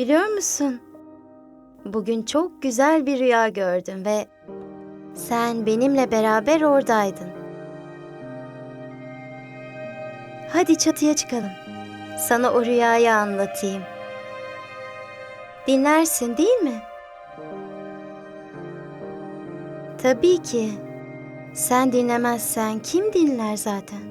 Biliyor musun? Bugün çok güzel bir rüya gördüm ve sen benimle beraber oradaydın. Hadi çatıya çıkalım. Sana o rüyayı anlatayım. Dinlersin değil mi? Tabii ki. Sen dinlemezsen kim dinler zaten?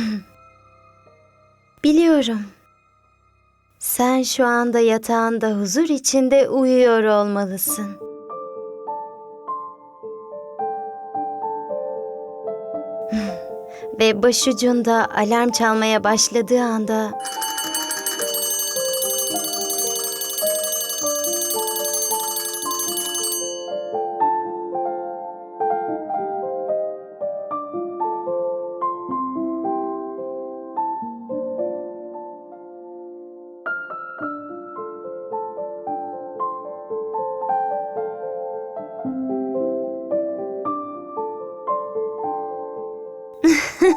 Biliyorum. Sen şu anda yatağında huzur içinde uyuyor olmalısın. Ve başucunda alarm çalmaya başladığı anda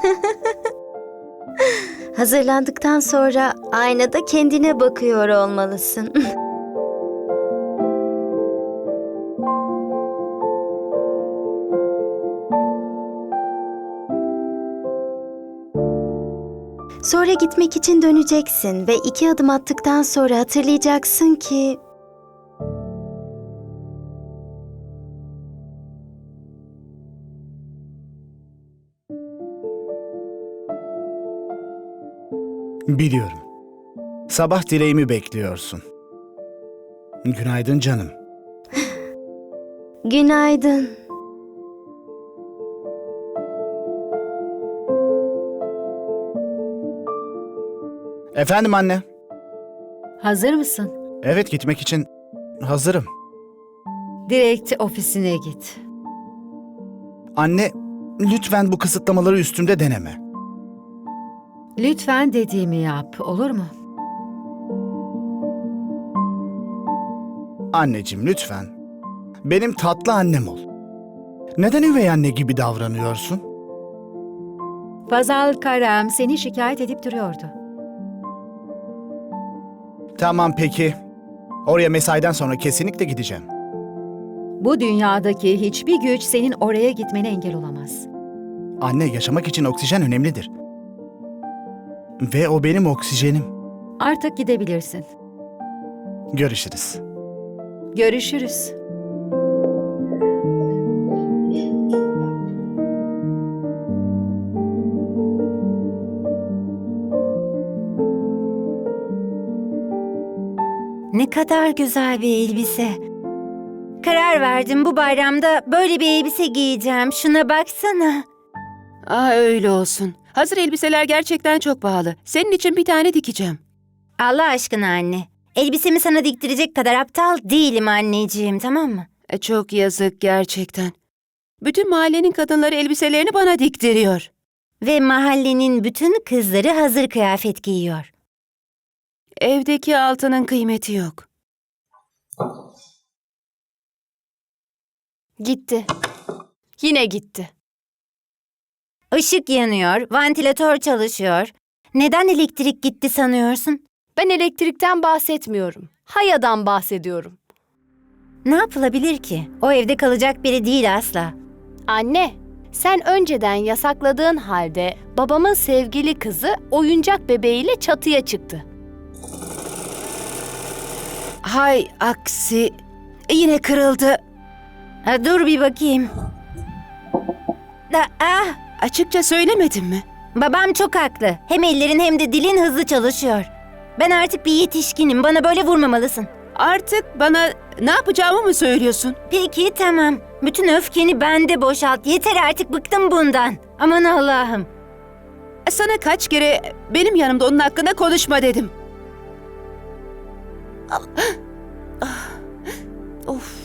hazırlandıktan sonra aynada kendine bakıyor olmalısın. Sonra gitmek için döneceksin ve iki adım attıktan sonra hatırlayacaksın ki Biliyorum. Sabah dileğimi bekliyorsun. Günaydın canım. günaydın. Efendim anne. Hazır mısın? Evet gitmek için hazırım. Direkt ofisine git. Anne, lütfen bu kısıtlamaları üstümde deneme. Lütfen dediğimi yap, olur mu? Anneciğim lütfen. Benim tatlı annem ol. Neden üvey anne gibi davranıyorsun? Fazal Karam seni şikayet edip duruyordu. Tamam peki. Oraya mesaiden sonra kesinlikle gideceğim. Bu dünyadaki hiçbir güç senin oraya gitmene engel olamaz. Anne yaşamak için oksijen önemlidir. Ve o benim oksijenim. Artık gidebilirsin. Görüşürüz. Görüşürüz. Ne kadar güzel bir elbise. Karar verdim bu bayramda böyle bir elbise giyeceğim. Şuna baksana. Ah öyle olsun. Hazır elbiseler gerçekten çok pahalı. Senin için bir tane dikeceğim. Allah aşkına anne. Elbisemi sana diktirecek kadar aptal değilim anneciğim tamam mı? E, çok yazık gerçekten. Bütün mahallenin kadınları elbiselerini bana diktiriyor. Ve mahallenin bütün kızları hazır kıyafet giyiyor. Evdeki altının kıymeti yok. Gitti. Yine gitti. Işık yanıyor, vantilatör çalışıyor. Neden elektrik gitti sanıyorsun? Ben elektrikten bahsetmiyorum. Haya'dan bahsediyorum. Ne yapılabilir ki? O evde kalacak biri değil asla. Anne, sen önceden yasakladığın halde babamın sevgili kızı oyuncak bebeğiyle çatıya çıktı. Hay aksi. E, yine kırıldı. Ha, dur bir bakayım. Da, ah, Açıkça söylemedim mi? babam çok haklı. Hem ellerin hem de dilin hızlı çalışıyor. Ben artık bir yetişkinim. Bana böyle vurmamalısın. Artık bana ne yapacağımı mı söylüyorsun? Peki tamam. Bütün öfkeni bende boşalt. Yeter artık bıktım bundan. Aman Allah'ım. E, Sana kaç kere benim yanımda onun hakkında konuşma dedim. Ah, ah, Of.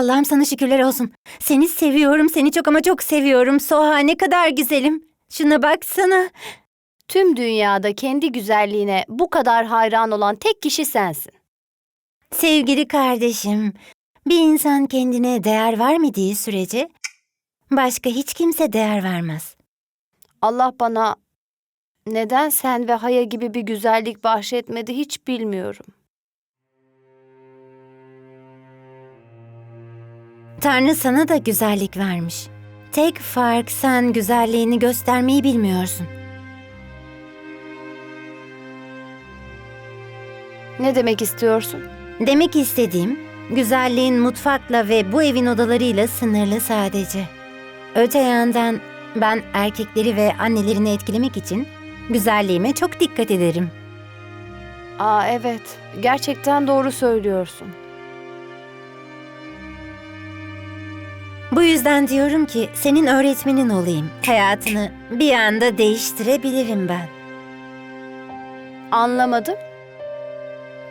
Allah'ım sana şükürler olsun. Seni seviyorum, seni çok ama çok seviyorum. Soha ne kadar güzelim. Şuna baksana. Tüm dünyada kendi güzelliğine bu kadar hayran olan tek kişi sensin. Sevgili kardeşim, bir insan kendine değer vermediği sürece başka hiç kimse değer vermez. Allah bana neden sen ve Haya gibi bir güzellik bahşetmedi hiç bilmiyorum. Tanrı sana da güzellik vermiş. Tek fark sen güzelliğini göstermeyi bilmiyorsun. Ne demek istiyorsun? Demek istediğim, güzelliğin mutfakla ve bu evin odalarıyla sınırlı sadece. Öte yandan ben erkekleri ve annelerini etkilemek için güzelliğime çok dikkat ederim. Aa evet, gerçekten doğru söylüyorsun. Bu yüzden diyorum ki senin öğretmenin olayım. Hayatını bir anda değiştirebilirim ben. Anlamadım.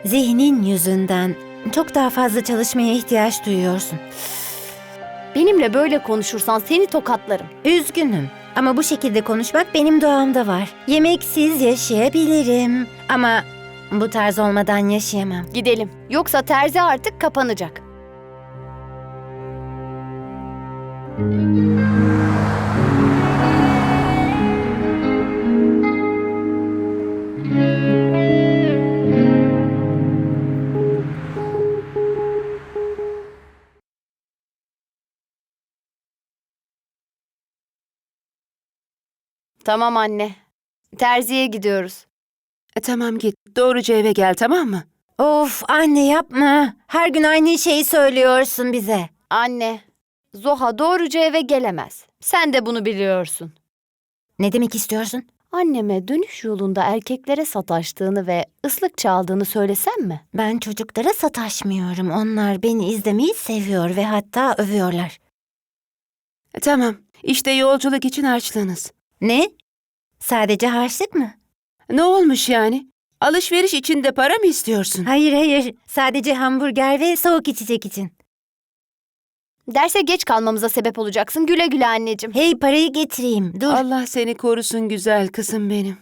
Zihnin yüzünden çok daha fazla çalışmaya ihtiyaç duyuyorsun. Benimle böyle konuşursan seni tokatlarım. Üzgünüm ama bu şekilde konuşmak benim doğamda var. Yemeksiz yaşayabilirim ama bu tarz olmadan yaşayamam. Gidelim. Yoksa terzi artık kapanacak. Tamam anne. Terziye gidiyoruz. E, tamam git. Doğruca eve gel tamam mı? Of anne yapma. Her gün aynı şeyi söylüyorsun bize. Anne, Zoha doğruca eve gelemez. Sen de bunu biliyorsun. Ne demek istiyorsun? Anneme dönüş yolunda erkeklere sataştığını ve ıslık çaldığını söylesem mi? Ben çocuklara sataşmıyorum. Onlar beni izlemeyi seviyor ve hatta övüyorlar. Tamam. İşte yolculuk için harçlığınız. Ne? Sadece harçlık mı? Ne olmuş yani? Alışveriş için de para mı istiyorsun? Hayır hayır. Sadece hamburger ve soğuk içecek için. Derse geç kalmamıza sebep olacaksın. Güle güle anneciğim. Hey parayı getireyim. Dur. Allah seni korusun güzel kızım benim.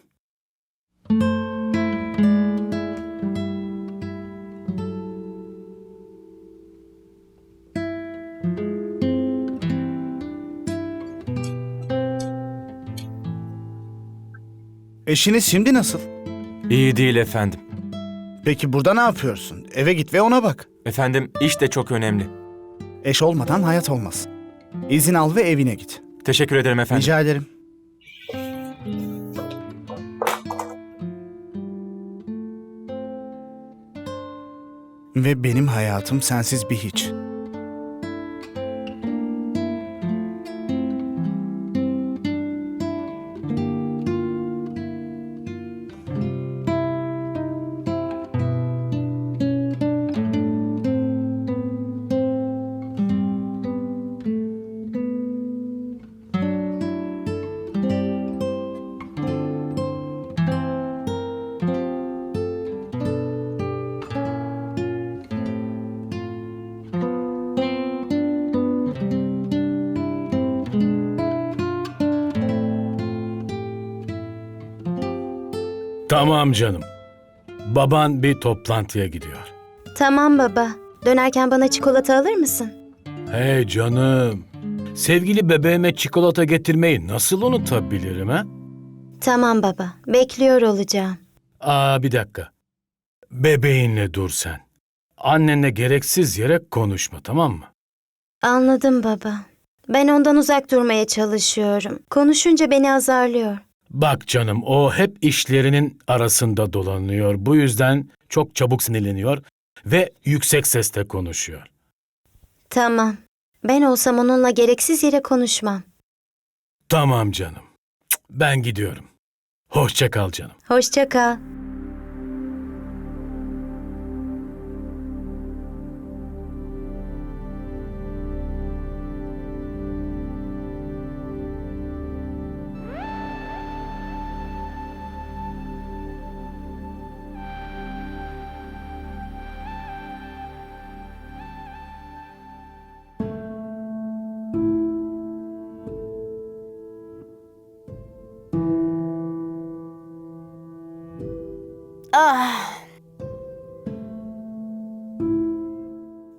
Eşiniz şimdi nasıl? İyi değil efendim. Peki burada ne yapıyorsun? Eve git ve ona bak. Efendim iş de çok önemli. Eş olmadan hayat olmaz. İzin al ve evine git. Teşekkür ederim efendim. Rica ederim. Ve benim hayatım sensiz bir hiç. Tamam canım. Baban bir toplantıya gidiyor. Tamam baba. Dönerken bana çikolata alır mısın? Hey canım. Sevgili bebeğime çikolata getirmeyi nasıl unutabilirim ha? Tamam baba. Bekliyor olacağım. Aa bir dakika. Bebeğinle dur sen. Annenle gereksiz yere konuşma tamam mı? Anladım baba. Ben ondan uzak durmaya çalışıyorum. Konuşunca beni azarlıyor. Bak canım o hep işlerinin arasında dolanıyor. Bu yüzden çok çabuk sinirleniyor ve yüksek sesle konuşuyor. Tamam. Ben olsam onunla gereksiz yere konuşmam. Tamam canım. Ben gidiyorum. Hoşça kal canım. Hoşça kal.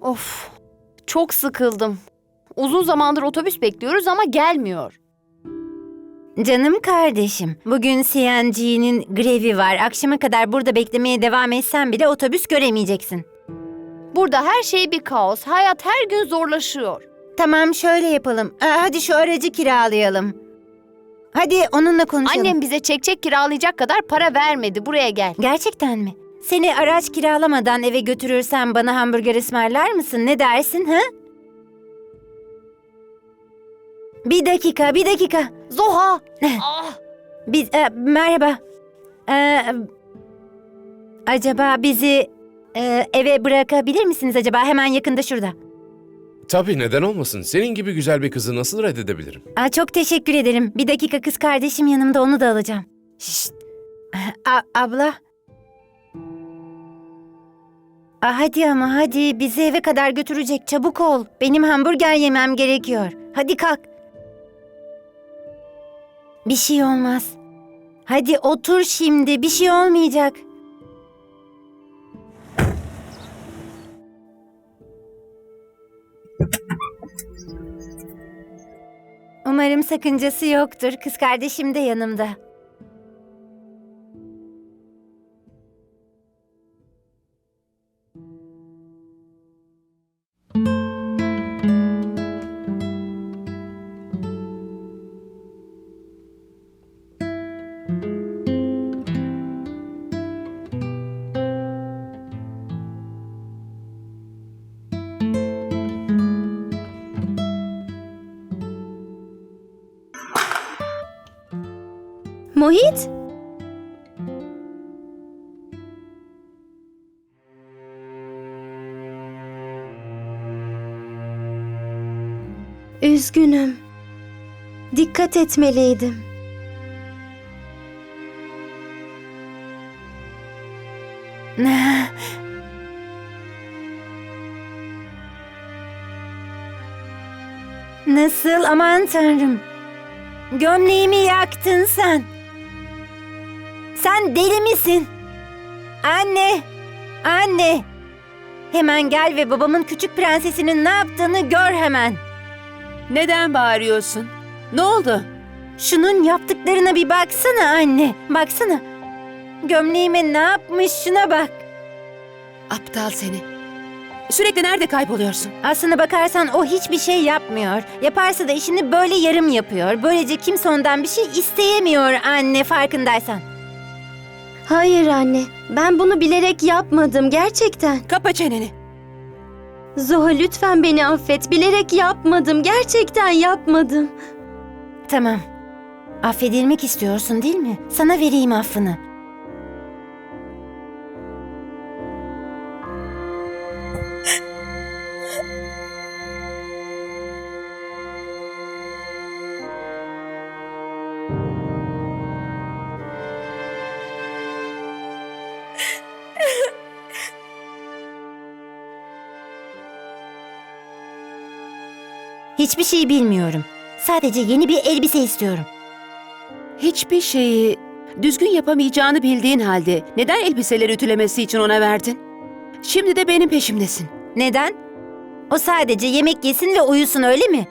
Of, çok sıkıldım. Uzun zamandır otobüs bekliyoruz ama gelmiyor. Canım kardeşim, bugün CNG'nin grevi var. Akşama kadar burada beklemeye devam etsen bile otobüs göremeyeceksin. Burada her şey bir kaos. Hayat her gün zorlaşıyor. Tamam şöyle yapalım. Aa, hadi şu aracı kiralayalım. Hadi onunla konuşalım. Annem bize çekçek kiralayacak kadar para vermedi. Buraya gel. Gerçekten mi? Seni araç kiralamadan eve götürürsem bana hamburger ısmarlar mısın? Ne dersin ha? Bir dakika, bir dakika. Zoha! ah, Biz, e, merhaba. E, acaba bizi e, eve bırakabilir misiniz acaba? Hemen yakında şurada. Tabii neden olmasın? Senin gibi güzel bir kızı nasıl reddedebilirim? Aa, çok teşekkür ederim. Bir dakika kız kardeşim yanımda onu da alacağım. Şşt. A- abla. Aa, hadi ama hadi bizi eve kadar götürecek çabuk ol. Benim hamburger yemem gerekiyor. Hadi kalk. Bir şey olmaz. Hadi otur şimdi bir şey olmayacak. Umarım sakıncası yoktur. Kız kardeşim de yanımda. Mohit? Üzgünüm. Dikkat etmeliydim. Nasıl aman tanrım. Gömleğimi yaktın sen. Sen deli misin? Anne! Anne! Hemen gel ve babamın küçük prensesinin ne yaptığını gör hemen. Neden bağırıyorsun? Ne oldu? Şunun yaptıklarına bir baksana anne. Baksana. Gömleğime ne yapmış şuna bak. Aptal seni. Sürekli nerede kayboluyorsun? Aslına bakarsan o hiçbir şey yapmıyor. Yaparsa da işini böyle yarım yapıyor. Böylece kimse ondan bir şey isteyemiyor anne farkındaysan. Hayır anne, ben bunu bilerek yapmadım gerçekten. Kapa çeneni. Zoha lütfen beni affet. Bilerek yapmadım. Gerçekten yapmadım. Tamam. Affedilmek istiyorsun değil mi? Sana vereyim affını. Hiçbir şey bilmiyorum. Sadece yeni bir elbise istiyorum. Hiçbir şeyi düzgün yapamayacağını bildiğin halde neden elbiseleri ütülemesi için ona verdin? Şimdi de benim peşimdesin. Neden? O sadece yemek yesin ve uyusun öyle mi?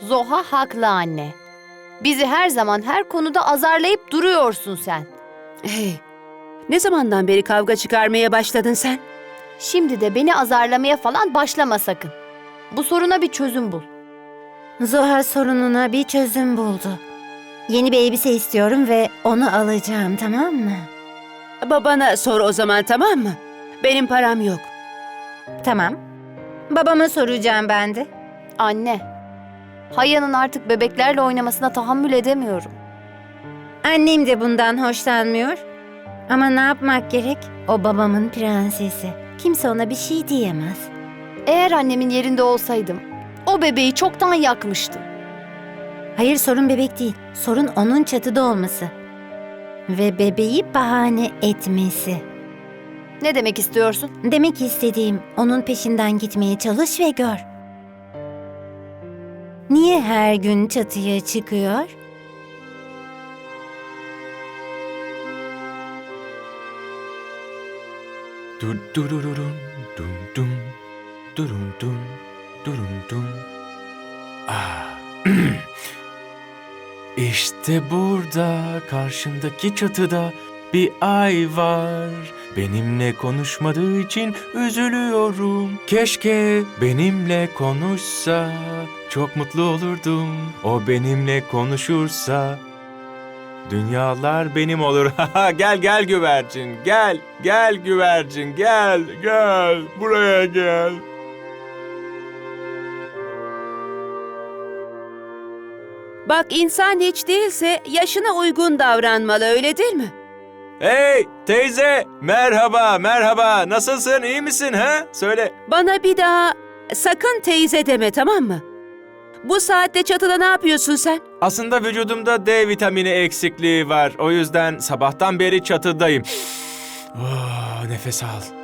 Zoha haklı anne. Bizi her zaman her konuda azarlayıp duruyorsun sen. Hey, ne zamandan beri kavga çıkarmaya başladın sen? Şimdi de beni azarlamaya falan başlama sakın. Bu soruna bir çözüm bul. Zoha sorununa bir çözüm buldu. Yeni bir elbise istiyorum ve onu alacağım tamam mı? Babana sor o zaman tamam mı? Benim param yok. Tamam. Babama soracağım ben de. Anne, Haya'nın artık bebeklerle oynamasına tahammül edemiyorum. Annem de bundan hoşlanmıyor. Ama ne yapmak gerek? O babamın prensesi. Kimse ona bir şey diyemez. Eğer annemin yerinde olsaydım, o bebeği çoktan yakmıştım. Hayır sorun bebek değil. Sorun onun çatıda olması. Ve bebeği bahane etmesi. Ne demek istiyorsun? Demek istediğim onun peşinden gitmeye çalış ve gör. Niye her gün çatıya çıkıyor? Du du du du dun dun. Durum dum, durum dum. Ah. işte burada karşımdaki çatıda bir ay var. Benimle konuşmadığı için üzülüyorum. Keşke benimle konuşsa. Çok mutlu olurdum. O benimle konuşursa. Dünyalar benim olur. gel gel güvercin. Gel. Gel güvercin. Gel. Gel. Buraya gel. Bak insan hiç değilse yaşına uygun davranmalı öyle değil mi? Hey teyze. Merhaba. Merhaba. Nasılsın? İyi misin ha? Söyle. Bana bir daha sakın teyze deme tamam mı? Bu saatte çatıda ne yapıyorsun sen? Aslında vücudumda D vitamini eksikliği var. O yüzden sabahtan beri çatıdayım. Oh, nefes al.